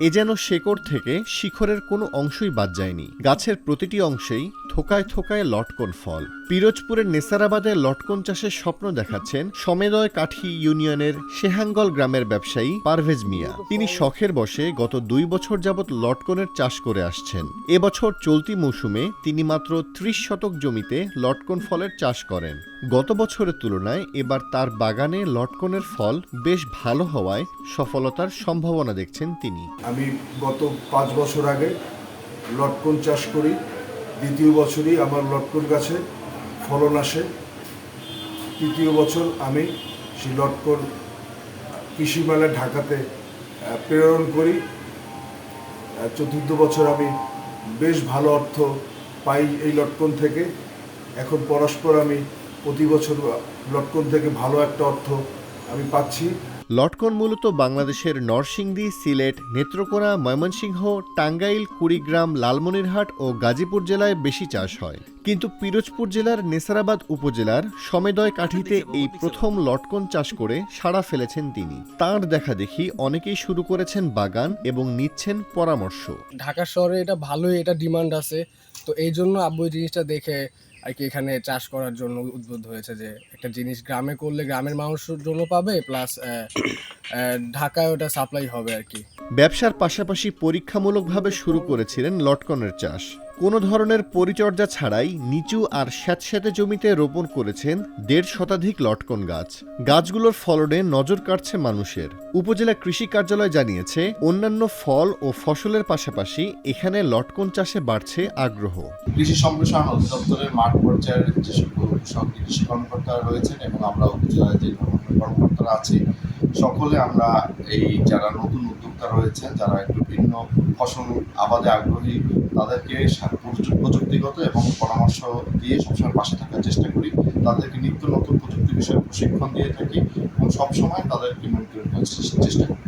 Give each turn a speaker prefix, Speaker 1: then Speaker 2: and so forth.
Speaker 1: এ যেন শেকড় থেকে শিখরের কোনো অংশই বাদ যায়নি। গাছের প্রতিটি অংশেই থোকায় থোকায় লটকন ফল। পিরোজপুরের নেসারাবাদে লটকন চাষের স্বপ্ন দেখাচ্ছেন সমেদয় কাঠি ইউনিয়নের শেহাঙ্গল গ্রামের ব্যবসায়ী পারভেজ মিয়া। তিনি শখের বসে গত দুই বছর যাবৎ লটকনের চাষ করে আসছেন। এবছর চলতি মৌসুমে তিনি মাত্র ত্রিশ শতক জমিতে লটকন ফলের চাষ করেন। গত বছরের তুলনায় এবার তার বাগানে লটকনের ফল বেশ ভালো হওয়ায় সফলতার সম্ভাবনা দেখছেন তিনি।
Speaker 2: আমি গত পাঁচ বছর আগে লটকন চাষ করি। দ্বিতীয় বছরই আমার লটকন গাছে ফলন আসে। তৃতীয় বছর আমি সেই লটকন কৃষি মেলা ঢাকাতে প্রেরণ করি। চতুর্থ বছর আমি বেশ ভালো অর্থ পাই এই লটকন থেকে। এখন পরস্পর আমি প্রতি বছর লটকন থেকে ভালো একটা অর্থ আমি পাচ্ছি।
Speaker 1: লটকন মূলত বাংলাদেশের নরসিংদী, সিলেট, নেত্রকোনা, ময়মনসিংহ, টাঙ্গাইল, কুড়িগ্রাম, লালমনিরহাট ও গাজীপুর জেলায় বেশি চাষ হয়। কিন্তু পিরোজপুর জেলার নেসারাবাদ উপজেলার সমেদয় কাঠিতে এই প্রথম লটকন চাষ করে সাড়া ফেলেছেন তিনি। তাঁর দেখা দেখি অনেকেই শুরু করেছেন বাগান এবং নিচ্ছেন পরামর্শ।
Speaker 3: ঢাকা শহরে এটা ভালোই, এটা ডিমান্ড আছে। তো এই জন্য আব্বু জিনিসটা দেখে আর কি এখানে চাষ করার জন্য উদ্বুদ্ধ হয়েছে যে একটা জিনিস গ্রামে করলে গ্রামের মানুষের জন্য পাবে প্লাস ঢাকায় ওটা সাপ্লাই হবে আর কি।
Speaker 1: ব্যবসার পাশাপাশি পরীক্ষামূলকভাবে শুরু করেছিলেন লটকনের চাষ। কোনো ধরনের পরিচর্যা ছাড়াই নিচু আর স্যাঁতস্যাঁতে জমিতে রোপণ করেছেন দেড় শতাধিক লটকন গাছ। গাছগুলোর ফলনে নজর কাটছে মানুষের। উপজেলা কৃষি কার্যালয় জানিয়েছে, অন্যান্য ফল ও ফসলের পাশাপাশি এখানে লটকন চাষে বাড়ছে আগ্রহ।
Speaker 4: কৃষি সম্প্রসারণ অধিদপ্তরের মাঠ পর্যায়ের যে সকল সব কৃষি কর্মকর্তারা রয়েছেন এবং আমরা উপজেলায় যে কর্মকর্তারা আছি, সকলে আমরা এই যারা নতুন উদ্যোক্তা রয়েছেন, যারা একটু ভিন্ন ফসল আবাদে আগ্রহী তাদেরকে প্রযুক্তিগত এবং পরামর্শ দিয়ে সবসময় পাশে থাকার চেষ্টা করি। তাদেরকে নিত্য নতুন প্রযুক্তি বিষয়ে প্রশিক্ষণ দিয়ে থাকি এবং সবসময় তাদেরকে মনিটরিং করার চেষ্টা করি।